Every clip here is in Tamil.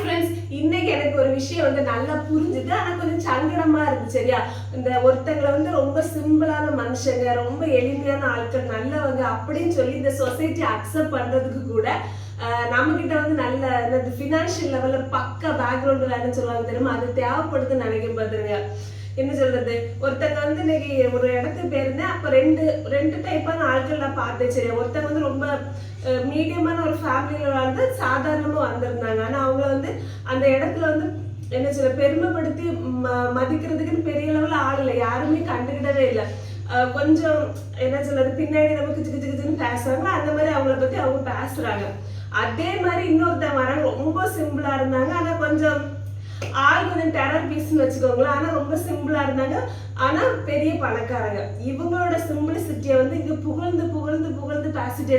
ஃப்ரெண்ட்ஸ் இன்னைக்கு எனக்கு ஒரு விஷயம் வந்து நல்லா புரிஞ்சுது. ஆனா கொஞ்சம் சங்கடமா இருக்கு சரியா? இந்த ஒருத்தங்களை வந்து ரொம்ப சிம்பிளான மனுஷங்க ரொம்ப எளிமையான ஆட்கள் நல்லவங்க அப்படின்னு சொல்லி இந்த சொசைட்டி அக்செப்ட் பண்றதுக்கு கூட நம்மக்கிட்ட வந்து நல்ல என்னது ஃபினான்ஷியல் லெவலில் பக்க பேக்ரவுண்ட் வேணும்னு சொல்லுவாங்க தெரியுமா? அது தேவைப்படுதுன்னு நினைக்கும் பார்த்துருங்க என்ன சொல்றது? ஒருத்தங்க வந்து இன்னைக்கு ஒரு இடத்துக்கு போயிருந்தேன். அப்போ ரெண்டு ரெண்டு டைப்பான ஆட்கள் நான் பார்த்தேன். சரி ஒருத்தங்க வந்து ரொம்ப மீடியமான ஒரு ஃபேமிலியில் வாழ்ந்து சாதாரணமாக வந்திருந்தாங்க. ஆனால் அவங்க வந்து அந்த இடத்துல வந்து என்ன சொல்ல பெருமைப்படுத்தி ம- மதிக்கிறதுக்குன்னு பெரிய லெவலில் ஆள் இல்லை. யாருமே கண்டுக்கிடவே இல்லை. கொஞ்சம் என்ன சொல்றது பின்னாடி நம்ம கிச்சு கிச்சு கிச்சுன்னு பேசுறாங்க அந்த அவங்கள பத்தி அவங்க பேசுறாங்க. அதே மாதிரி இன்னொருத்தன் வராங்க. ரொம்ப சிம்பிளா இருந்தாங்க. ஆனா கொஞ்சம் ஆள் கொஞ்சம் டெரர் பீஸ்னு வச்சுக்கோங்களேன். ஆனா ரொம்ப சிம்பிளா இருந்தாங்க. ஆனா பெரிய பணக்காரங்க. இவங்களோட சிம்பிளிசிட்டியை வந்து இங்க புகழ்ந்து புகழ்ந்து புகழ்ந்து பேசிட்டே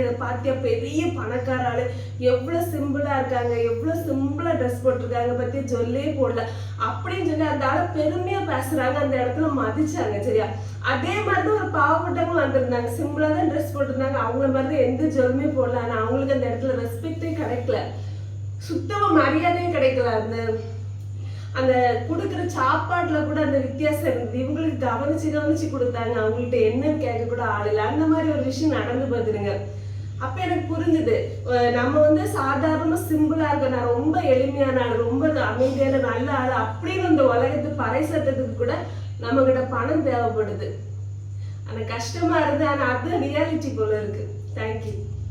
பெரிய பணக்கார ஆளு சிம்பிளாக சிம்பிளா இருக்காங்க. எவ்வளோ சிம்பிளா ட்ரெஸ் போட்டிருக்காங்க பத்தி சொல்லே போடல. அப்படின்னு சொல்லி அந்த ஆளை பெருமையா பேசுறாங்க. அந்த இடத்துல மதிச்சாங்க சரியா? அதே மாதிரி தான் ஒரு பாவப்பட்டவங்க வந்திருந்தாங்க. சிம்பிளா தான் ட்ரெஸ் போட்டிருந்தாங்க. அவங்கள மாதிரி தான் எந்த ஜொல்லுமே போடல. ஆனா அவங்களுக்கு அந்த இடத்துல ரெஸ்பெக்டே கிடைக்கல. சுத்தமா மரியாதையும் கிடைக்கல அந்த அந்த கொடுக்குற சாப்பாட்டில் கூட அந்த வித்தியாசம் இருந்தது இவங்களுக்கு கவனிச்சு கவனிச்சு கொடுத்தாங்க. அவங்கள்ட்ட என்னன்னு கேட்க கூட ஆள் இல்லை. அந்த மாதிரி ஒரு விஷயம் நடந்து பார்த்துருங்க. அப்ப எனக்கு புரிஞ்சுது. நம்ம வந்து சாதாரணமா சிம்பிளா இருக்க நான் ரொம்ப எளிமையான ஆள் ரொம்ப அமைதியான நல்ல ஆள் அப்படின்னு இந்த உலகத்து பறைசட்டத்துக்கு கூட நம்ம கிட்ட பணம் தேவைப்படுது. ஆனா கஷ்டமா இருந்து ஆனா அது ரியாலிட்டி போல இருக்கு. தேங்க்யூ